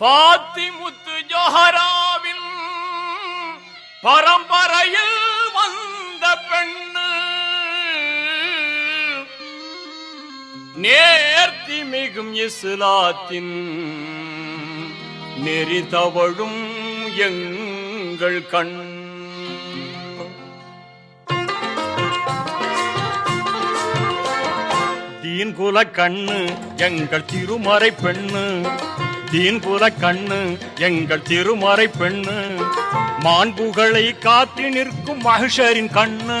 பாத்திமுத்து ஜோஹராவின் பரம்பரையில் வந்த பெண்ணு. நேர்த்தி மிகும் இஸ்லாத்தின் நெறி தவழும் எங்கள் கண். தீன் குல கண்ணு எங்கள் திருமறை பெண்ணு. தீன் குல கண்ணு எங்கள் திருமறை பெண்ணு. மாண்புகளை காத்து நிற்கும் மகிஷரின் கண்ணு.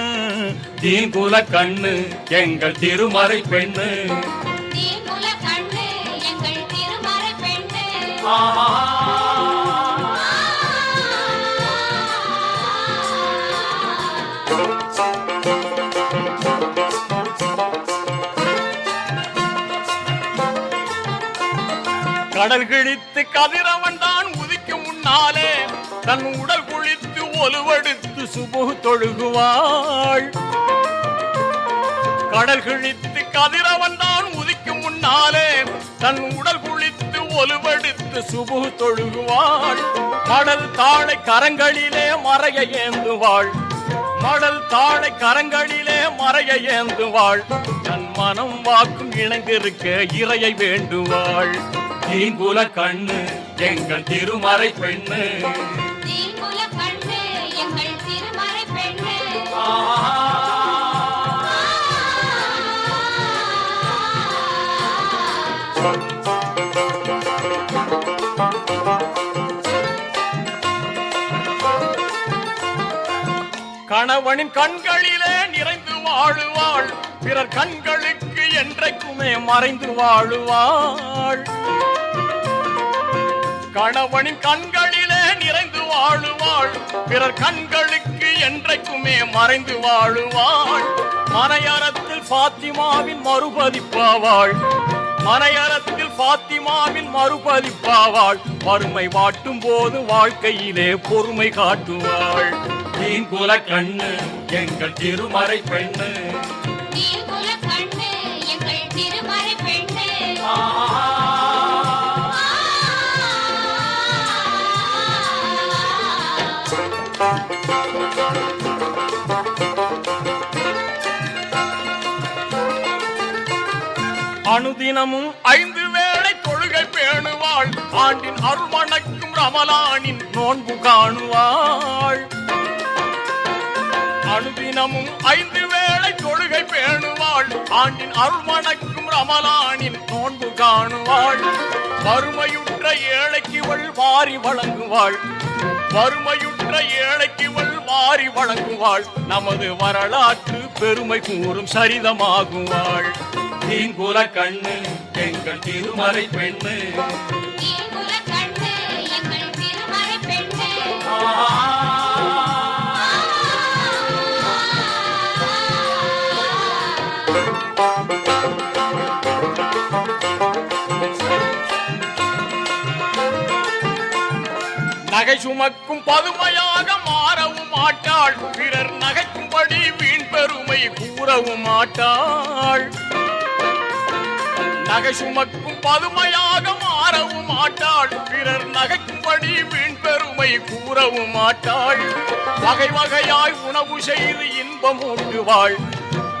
தீன் குல கண்ணு எங்கள் திருமறை பெண்ணு. தீங்குல கடல் கிழித்து கதிரவன் தான் உதிக்கும் முன்னாலே தன் உடல் குளித்து ஒலுவெடுத்து சுபு தொழுகுவாள். கடல் கிழித்து கதிரவன் தான் உதிக்கும் முன்னாலே தன் உடல் குளித்து ஒலுவெடுத்து சுபு தொழுகுவாள். கடல் தாழை கரங்களிலே மறைய ஏந்துவாள். மடல் தாழை கரங்களிலே மறைய ஏந்துவாள். தன் மனம் வாக்கும் இணங்கிருக்க இறையை வேண்டுவாள். தீங்குல கண்ணு எங்கள் திருமறை பெண்ணு. கணவனின் கண்களிலே நிறைந்து வாழுவாள். பிறர் கண்களுக்கு என்றைக்குமே மறைந்து வாழுவாள். கணவனின் கண்களிலே நிறைந்து வாழுவாள். பிறர் கண்களுக்கு என்றைக்குமே மறைந்து வாழுவாள். மனையரத்தில் பாத்திமாவின் மறுபதிப்பாவாள். மனையரத்தில் பாத்திமாவின் மறுபதிப்பாவாள். வறுமை வாட்டும் போது வாழ்க்கையிலே பொறுமை காட்டுவாள். தீங்குல கண்ணு எங்கள் திருமறை பெண்ணு. அனுதினமும் ஐந்து வேளை தொழுகை பேணுவாள். ஆண்டின் அருள்மணக்கும் ரமலானின் நோன்பு காணுவாள். அனுதினமும் ஐந்து வேளை தொழுகை பேணுவாள். ஆண்டின் அருள்மணக்கும் ரமலானின் நோன்பு காணுவாள். வறுமையுற்ற ஏழைக்கு வள் வாரி வழங்குவாள். வறுமையுற்ற ஏழைக்கு வாரி வழங்குவாள். நமது வரலாற்று பெருமை கூறும் சரிதமாகுவாள். தீங்குல கண்ணு எங்கள் திருமறை பெண்ணு. தீங்குல நகை சுமக்கும் பதுமையாக மாறவும் மாட்டாள் பிறர் நகைக்கும்படி வீண் பெருமை கூறவும் மாட்டாள் நகை சுமக்கும் பதுமையாக மாறவும் மாட்டாள் பிறர் நகைக்கும்படி வீண் பெருமை கூறவும் மாட்டாள் வகை வகையாய் உணவு செய்து இன்பம் ஊட்டுவாள்.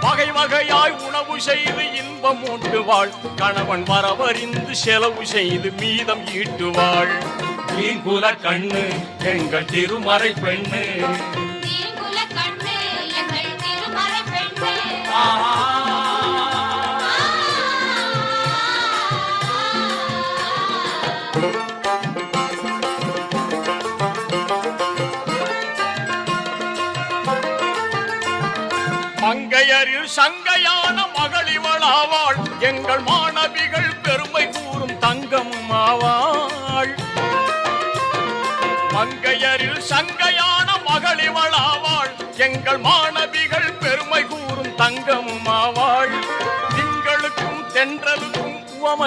வகை வகையாய் உணவு செய்து இன்பம் ஊட்டுவாள். கணவன் வரவறிந்து செலவு செய்து மீதம் ஈட்டுவாள். தீங்குல கண்ணு எங்கள் திருமறை பெண்ணு. தீங்குல கண்ணு எங்கள் திருமறை பெண்ணு. மங்கையரில் சங்கையான மகளிவளாவாள் எங்கள் மாணவிகள்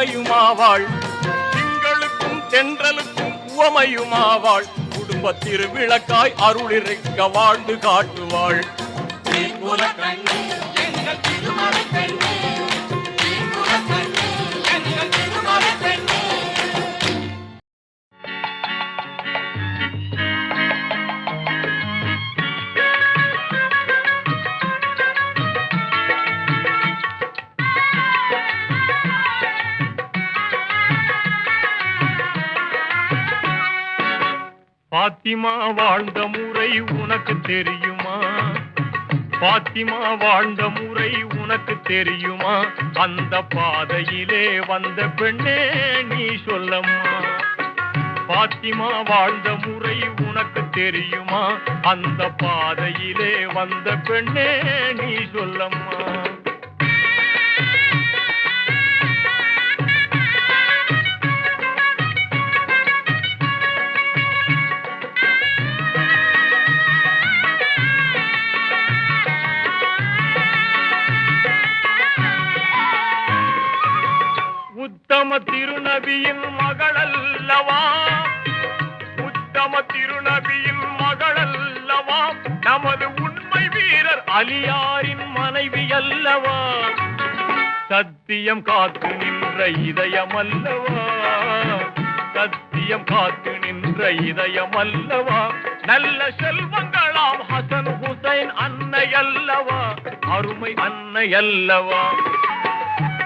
உவமையுமாவாள். திங்களுக்கும் தென்றலுக்கும் உவமையுமாவாள். குடும்ப திருவிளக்காய் அருளிருக்க வாழ்ந்து காட்டுவாள். தீங்குல பாத்திமா வாழ்ந்த முறை உனக்கு தெரியுமா? பாத்திமா வாழ்ந்த முறை உனக்கு தெரியுமா? அந்த பாதையிலே வந்த பெண்ணே நீ சொல்லம்மா. பாத்திமா வாழ்ந்த முறை உனக்கு தெரியுமா? அந்த பாதையிலே வந்த பெண்ணே நீ சொல்லம்மா. உத்தம திருநபியின் மகளல்லவா? உத்தம திருநபியின் மகளல்லவா? நமது உண்மை வீரர் அலியாரின் மனைவி அல்லவா சத்தியம் காத்து நின்ற இதயம் அல்லவா சத்தியம் காத்து நின்ற இதயம் அல்லவா நல்ல செல்வங்களாம் ஹசன் ஹுசைன் அன்னை அல்லவா அருமை அன்னை அல்லவா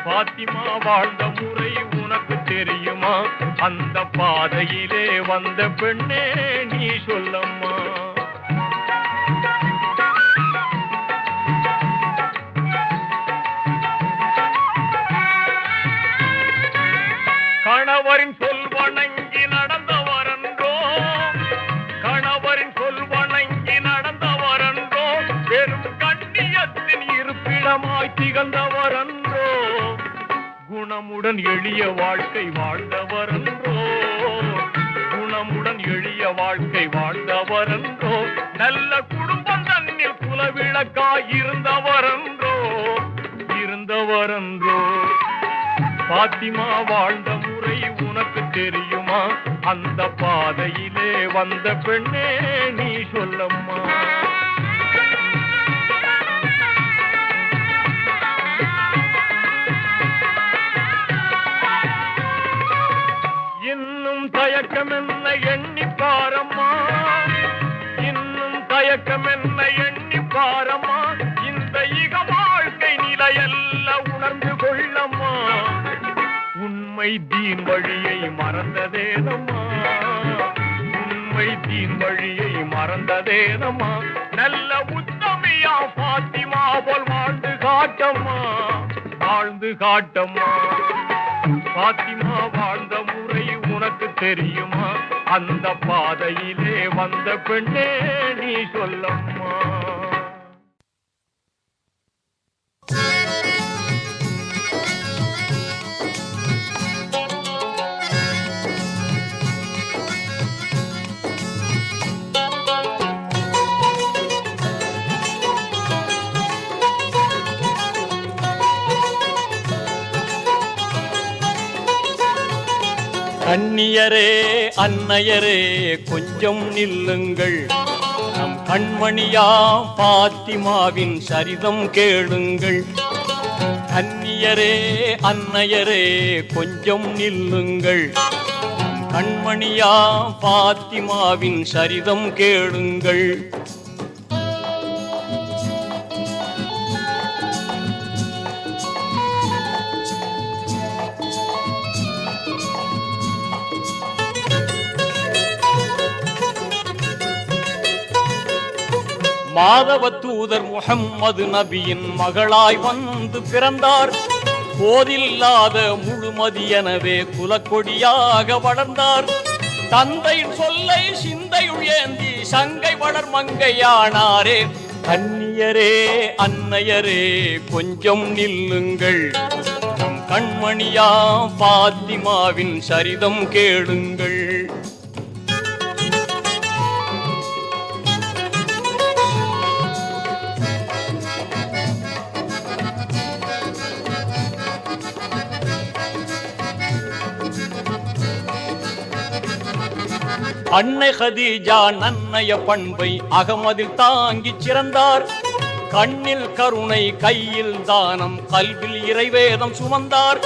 பாத்திமா வாழ்ந்த முறை உனக்கு தெரியுமா? அந்த பாதையிலே வந்த பெண்ணே நீ சொல்லம்மா. கணவரின் சொல் வணங்கி நடந்தவரன்றோ கணவரின் சொல் வணங்கி நடந்தவரன்றோ வெறும் கண்ணியத்தின் இருப்பிடமாய் திகழ்ந்த குணமுடன் எளிய வாழ்க்கை வாழ்ந்தவரன்றோ. குணமுடன் எளிய வாழ்க்கை வாழ்ந்தவரன்றோ. நல்ல குடும்பம் தன்னில் குலவிளக்காய் இருந்தவரன்றோ. இருந்தவரன்றோ. பாத்திமா வாழ்ந்த முறை உனக்கு தெரியுமா? அந்த பாதையிலே வந்த பெண்ணே நீ சொல்லம்மா. உண்மை தீன் வழியை மறந்ததேனம்மா. உண்மை தீன் வழியை மறந்ததேனம்மா. நல்ல உத்தமையா பாத்திமா போல் வாழ்ந்து காட்டம்மா. வாழ்ந்து காட்டம்மா. பாத்திமா வாழ்ந்த முறை உனக்கு தெரியுமா? அந்த பாதையிலே வந்த பெண்ணே நீ சொல்லம்மா. அன்னையரே அன்னையரே கொஞ்சம் நில்லுங்கள். நம் கண்மணியா பாத்திமாவின் சரிதம் கேளுங்கள். கன்னியரே அன்னையரே கொஞ்சம் நில்லுங்கள். கண்மணியா பாத்திமாவின் சரிதம் கேளுங்கள். மாதவ தூதர் முகம்மது நபியின் மகளாய் வந்து பிறந்தார். போதில்லாத முழுமதியனவே குலக்கொடியாக வளர்ந்தார். தந்தையின் சொல்லை சிந்தையுள் ஏந்தி சங்கை வளர் மங்கையானாரே. கண்ணியரே அன்னையரே கொஞ்சம் நில்லுங்கள். நம் கண்மணியா பாத்திமாவின் சரிதம் கேளுங்கள். அன்னை ஹதீஜா நன்னய பண்பை அகமதில் தாங்கிச் சிறந்தார். கண்ணில் கருணை கையில் தானம் கல்வில் இறைவேதம் சுமந்தார்.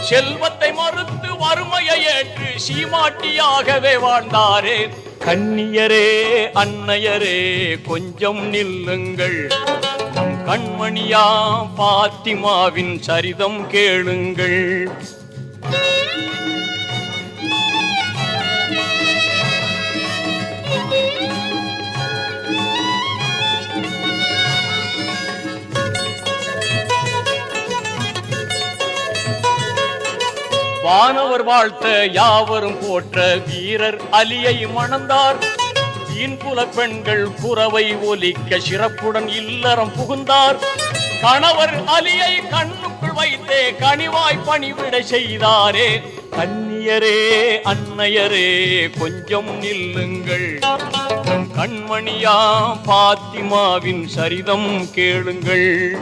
செல்வத்தை மறுத்து வறுமையை ஏற்று சீமாட்டியாகவே வாழ்ந்தாரே. கண்ணியரே அன்னையரே கொஞ்சம் நில்லுங்கள். நம் கண்மணியா பாத்திமாவின் சரிதம் கேளுங்கள். வானவர் வாழ்த்த யாவரும் போற்ற வீரர் அலியை மணந்தார். இன்புல பெண்கள் புறவை ஒலிக்க சிறப்புடன் இல்லறம் புகுந்தார். கணவர் அலியை கண்ணுக்குள் வைத்தே கனிவாய் பணிவிட செய்தாரே. கன்னியரே அன்னையரே கொஞ்சம் நில்லுங்கள். கண்மணியா பாத்திமாவின் சரிதம் கேளுங்கள்.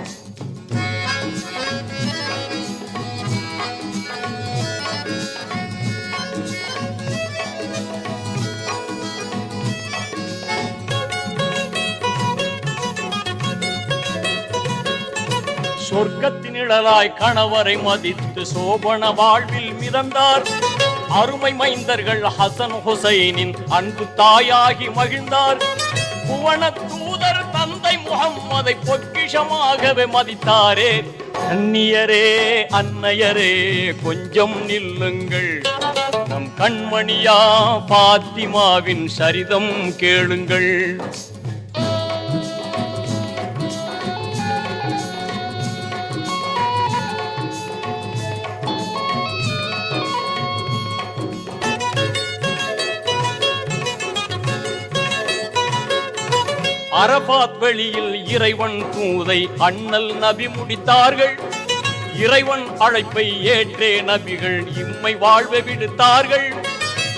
சொர்க்கத்தின் நிழலாய் கணவரை மதித்து சோபன வாழ்வில் மிதந்தார். அருமை மைந்தர்கள் ஹசன் ஹுசைனின் அன்பு தாயாகி மகிழ்ந்தார். புவன தூதர் தந்தை முகம்மதை பொக்கிஷமாகவே மதித்தாரே. கண்ணியரே அன்னையரே கொஞ்சம் நில்லுங்கள். நம் கண்மணியா பாத்திமாவின் சரிதம் கேளுங்கள். அரபாத் வெளியில் இறைவன் தூதை அண்ணல் நபி முடித்தார்கள். இறைவன் அழைப்பை ஏற்றே நபிகள் இம்மை வாழ்வை விடுத்தார்கள்.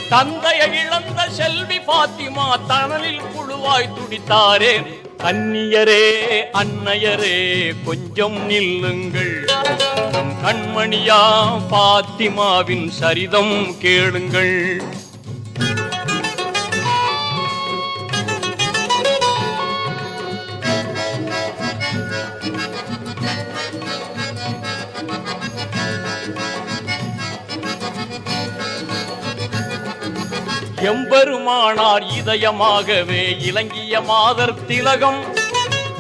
தந்தையை இழந்த செல்வி பாத்திமா தனலில் புழுவாய் துடித்தாரே. கன்னியரே அன்னையரே கொஞ்சம் நில்லுங்கள். கண்மணியா பாத்திமாவின் சரிதம் கேளுங்கள். எம்பெருமானார் இதயமாகவே இலங்கிய மாதர் திலகம்.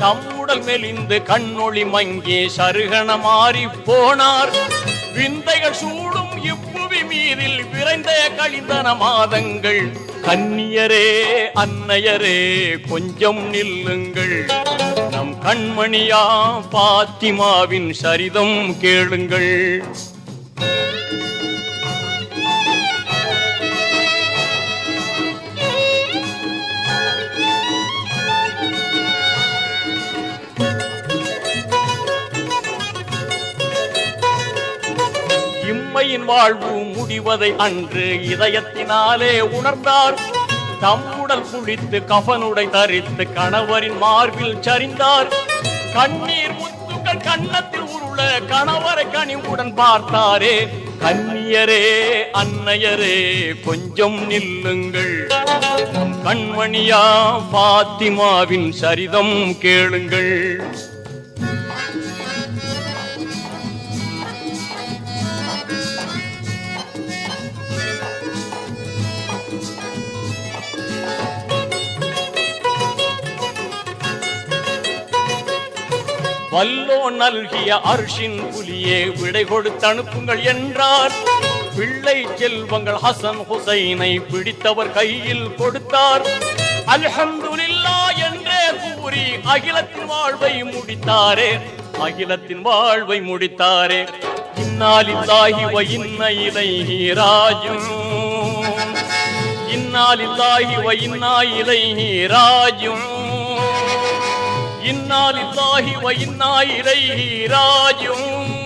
தம்முடல் மெலிந்து கண்ணொளி மங்கே சருகண மாறி போனார். விந்தைகள் சூடும் இப்புவி மீதில் விரைந்த கழிந்தன மாதங்கள். கன்னியரே அன்னையரே கொஞ்சம் நில்லுங்கள். நம் கண்மணியா பாத்திமாவின் சரிதம் கேளுங்கள். வாழ்வு முடிவதை அன்று இதயத்தினாலே உணர்ந்தார். தம்முடல் குளித்து கஃனுடை தரித்து கணவரின் மார்பில் சரிந்தார். கண்ணீர் முத்துக்கள் கன்னத்தில் உருள கணவரை கனிவுடன் பார்த்தாரே. கன்னியரே அன்னையரே கொஞ்சம் நில்லுங்கள். கண்மணியா பாத்திமாவின் சரிதம் கேளுங்கள். வல்லோ நல்கிய அர்ஷின் புலியே விடை கொடுத்து அனுப்புங்கள் என்றார். பிள்ளை செல்வங்கள் ஹசன் ஹுசைனை பிடித்தவர் கையில் கொடுத்தார். அல்ஹம்துலில்லா என்றே கூறி அகிலத்தின் வாழ்வை முடித்தாரே அகிலத்தின் வாழ்வை முடித்தாரே. இன்னாலில்லாஹி வ இன்ன இலைஹி ராஜிஊன். இன்னாலில்லாஹி வ இன்னா இலைஹி ராஜிஊன். இன்னா லில்லாஹி வ இன்னா இலைஹி ராஜிஊன்.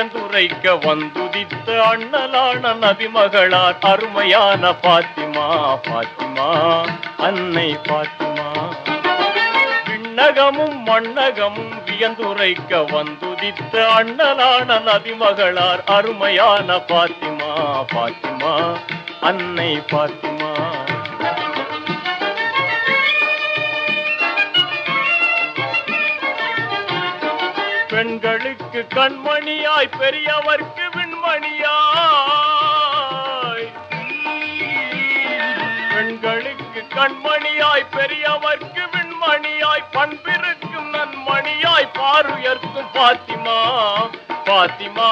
மண்ணகமும் வந்துதித்த அண்ணலான நபிமகளார் அருமையான பாத்திமா பாத்திமா அன்னை பாத்திமா. விண்ணகமும் மண்ணகமும் வியந்துரைக்க வந்துதித்த அண்ணலான நபிமகளார் அருமையான பாத்திமா பாத்திமா அன்னை பாத்திமா. பெண்களுக்கு கண்மணியாய் பெரியவர்க்கு விண்மணியாய். பெண்களுக்கு கண்மணியாய் பெரியவர்க்கு விண்மணியாய் பண்பிருக்கும் நன்மணியாய் பாருயர்க்கும் பாத்திமா பாத்திமா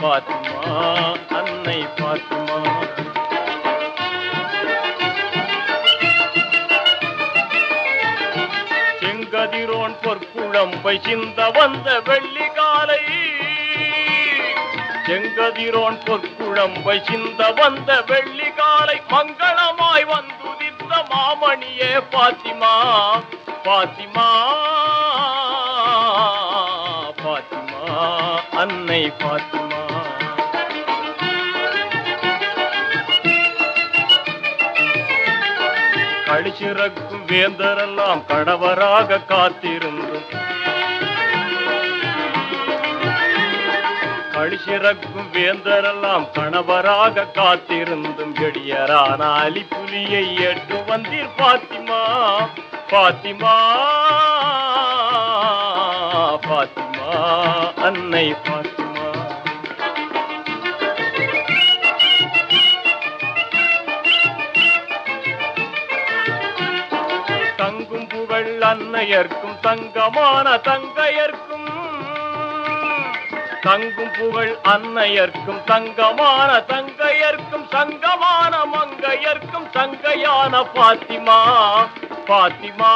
பாத்திமா அன்னை பாத்திமா. பொற்குழம்பை சிந்த வந்த வெள்ளி காலை. செங்கதிரோன் பொற்குழம்பை சிந்த வந்த வெள்ளி காலை. மங்களமாய் வந்துதித்த மாமணியே பாத்திமா பாத்திமா பாத்திமா அன்னை பாத்திமா. கழிச்சிறக்கும் வேந்தரெல்லாம் கடவராக காத்திருந்தும் வேந்தரெல்லாம் கணவராக காத்திருந்தும் எடியரானாலி புலியை எட்டு வந்தீர் பாத்திமா பாத்திமா பாத்திமா அன்னை பாத்திமா. தங்கும் புகழ் அன்னையர்க்கும் தங்கமான தங்கையர்க்கும் தங்கும் புகழ் அன்னையர்க்கும் தங்கமான தங்கையர்க்கும் சங்கமான மங்கையர்க்கும் தங்கையான பாத்திமா பாத்திமா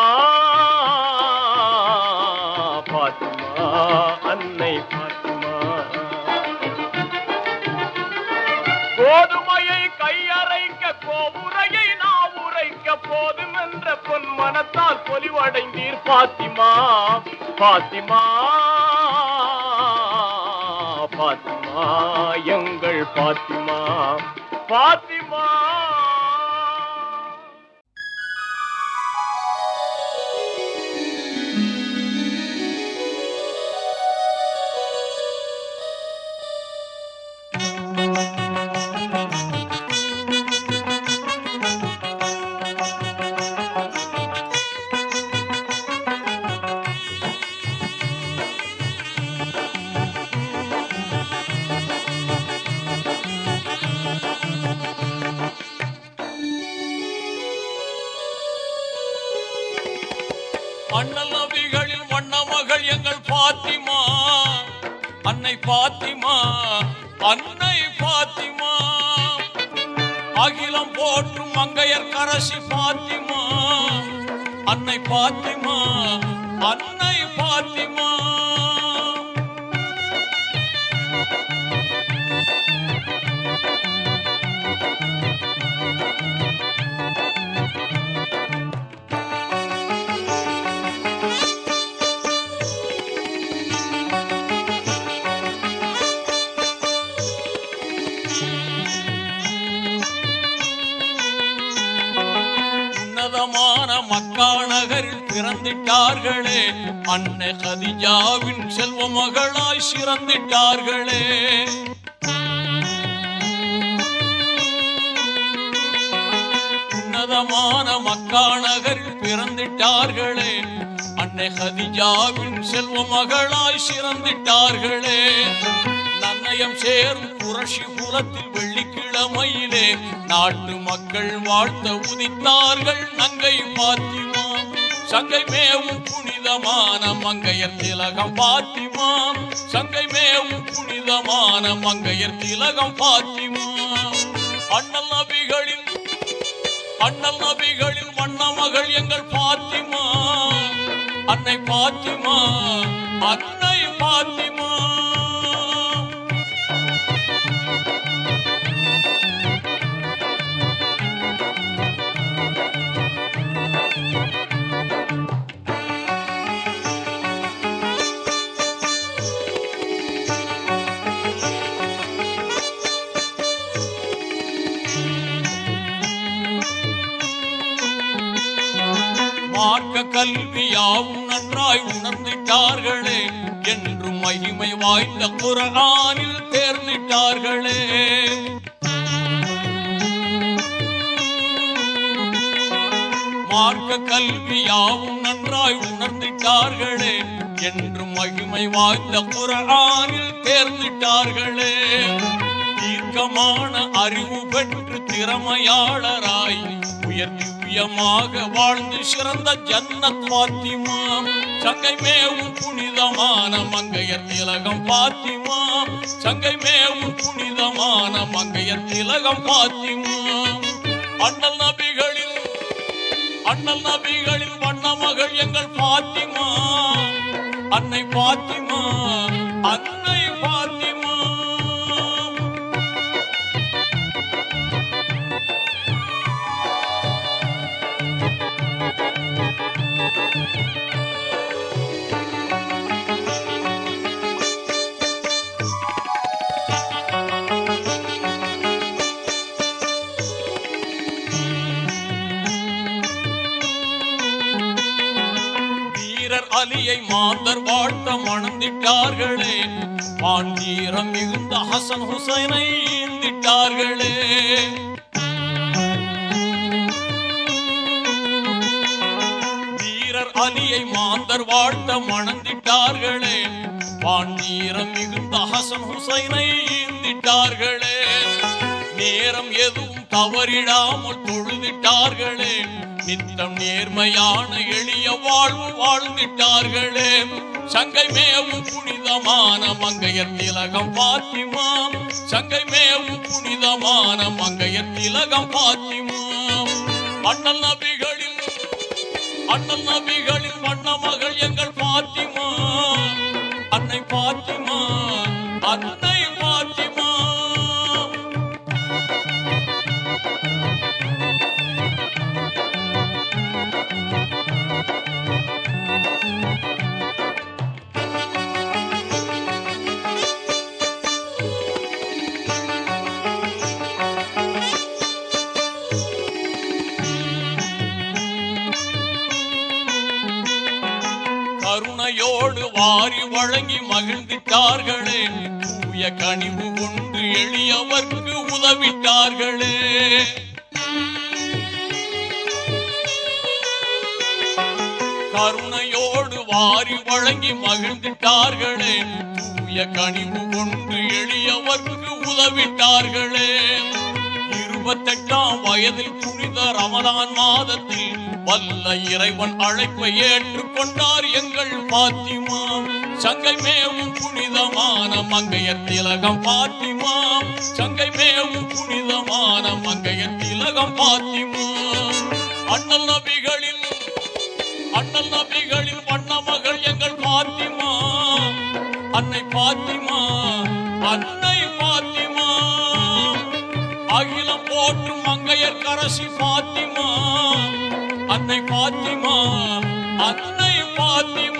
பாத்திமா அன்னை பாத்திமா. கோதுமையை கையறைக்க கோபுரையை நான் உரைக்க போதும் என்ற பொன் மனத்தால் பொலிவடைந்தீர் பாத்திமா பாத்திமா. பாத்திமா எங்கள் பாத்திமா. பாத்திமா மகள் எங்கள் பாத்திமா அன்னை பாத்திமா அன்னை பாத்திமா. அகிலம் போற்றும் மங்கையர் கரசி பாத்திமா அன்னை பாத்திமா அன்னை பாத்திமா. பிறந்திட்டார்களே அன்னை கதிஜாவின் செல்வ மகளாய் சிறந்திட்டார்களே. உன்னதமான மக்கா நகரில் பிறந்திட்டார்களே. அன்னை கதிஜாவின் செல்வ மகளாய் சிறந்திட்டார்களே. நன்னயம் சேரும் புரட்சி புலத்தில் வெள்ளிக்கிழமையிலே நாட்டு மக்கள் வாழ்த்த உதித்தார்கள் நங்கை பாத்திமா. சங்கை மேவும் புனிதமான மங்கையர் திலகம் பாத்திமா சங்கை மேவும் புனிதமான மங்கையர் திலகம் பாத்திமா அண்ணல் நபிகளின் அண்ணல் நபிகளின் வண்ண மகள் எங்கள் பாத்திமா அன்னை பாத்திமா அன்னை பாத்திமா கல்வியாவும் நன்றாய் உணர்ந்திட்டார்களே என்றும் மகிமை வாய்ந்த குரகானில் தேர்ந்திட்டார்களே மார்க்க கல்வி யாவும் நன்றாய் உணர்ந்திட்டார்களே என்று மகிமை வாய்ந்த குரகானில் தேர்ந்திட்டார்களே தீர்க்கமான அறிவு பெற்று திறமையாளராய் உயர் திவ்யமாக வாழ்ந்து சிறந்த ஜன்னத் பாத்திமா. சங்கை மேவும் புனிதமான மங்கையர் திலகம் பாத்திமா. சங்கை மேவும் புனிதமான மங்கையர் திலகம் பாத்திமா. அண்ணல் நபிகளில் அண்ணல் நபிகளில் வண்ண மகள் எங்கள் பாத்திமா. அன்னை பாத்திமா அன்னை மாந்தர் வாழ்த்த மணந்திட்டார்களே. பாண்டீரம் மிகுந்த ஹசன் ஹுசைனை ஈந்திட்டார்களே வீரர் அலியை மாந்தர் வாழ்த்த மணந்திட்டார்களே. பாண்டீரம் மிகுந்த ஹசன் ஹுசைனை ஈந்திட்டார்களே நேரம் எதுவும் தவறிடாமல் தொழுதிட்டார்களே. நித்தம் நேர்மையான எளிய வாழ்வு வாழ்ந்திட்டார்களே. சங்கை மேவு புனிதமான மங்கையர் திலகம் பாத்திமா. சங்கை மேவு புனிதமான மங்கையர் திலகம் பாத்திமா. அண்ணல் நபிகளில் அண்ணல் நபிகளில் வண்ண மகள் எங்கள் பாத்திமா. அன்னை பாத்திமா அன்னை வழங்கி மகிழ்ந்திட்டார்களே தூய கனிவு கொண்டு எளியவர்க்கு உதவிட்டார்களே. கருணையோடு வாரி வழங்கி மகிழ்ந்திட்டார்களே தூய கனிவு கொண்டு எளியவர்க்கு உதவிட்டார்களே. இருபத்தெட்டாம் வயதில் புனித ரமலான் மாதத்தில் வல்ல இறைவன் அழைப்பை ஏற்றுக்கொண்டார் எங்கள் பாத்திமா. சங்கை மேவும் புனிதமான மங்கையர் திலகம் பாத்திமா சங்கை மேவும் புனிதமான மங்கையர் திலகம் பாத்திமா அண்ணல் நபிகளில் அண்ணல் நபிகளில் வண்ண மகள் எங்கள் பாத்திமா அன்னை பாத்திமா அன்னை பாத்திமா அகிலம் போற்றும் மங்கையர் கரசி பாத்திமா அன்னை பாத்திமா அன்னை பாத்திமா